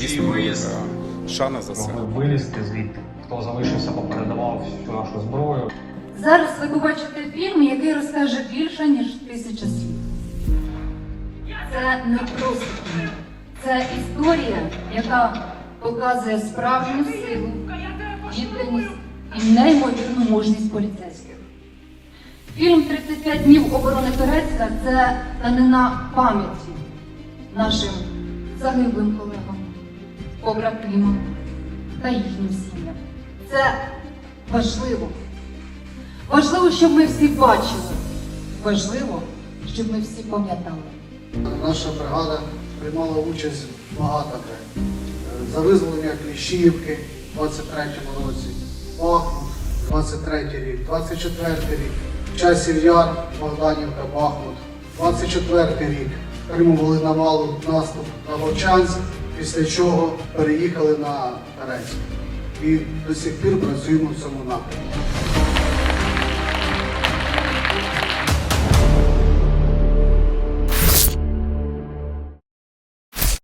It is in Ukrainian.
дійсно виїзд. е, шана за це. могли вилізти звідти. Хто залишився, попередавав всю нашу зброю. Зараз ви побачите фільм, який розкаже більше, ніж тисяча слів. Це не просто фільм. Це історія, яка показує справжню силу, відданість і неймовірну мужність поліцейських. Фільм «35 днів оборони Турецька це данина пам'яті нашим загиблим колегам, побратимам та їхнім сім'ям. Це важливо. Важливо, щоб ми всі бачили. Важливо, щоб ми всі пам'ятали. Наша бригада приймала участь багато де. За визволення Кліщіївки в 23-му році, Бахмут, 23-й рік, 24-й рік, Часів Яр, Богданівка, Бахмут, 24-й рік стримували навалу наступ на Вовчанськ, після чого переїхали на Терецьк. І до сих пір працюємо в цьому напрямку.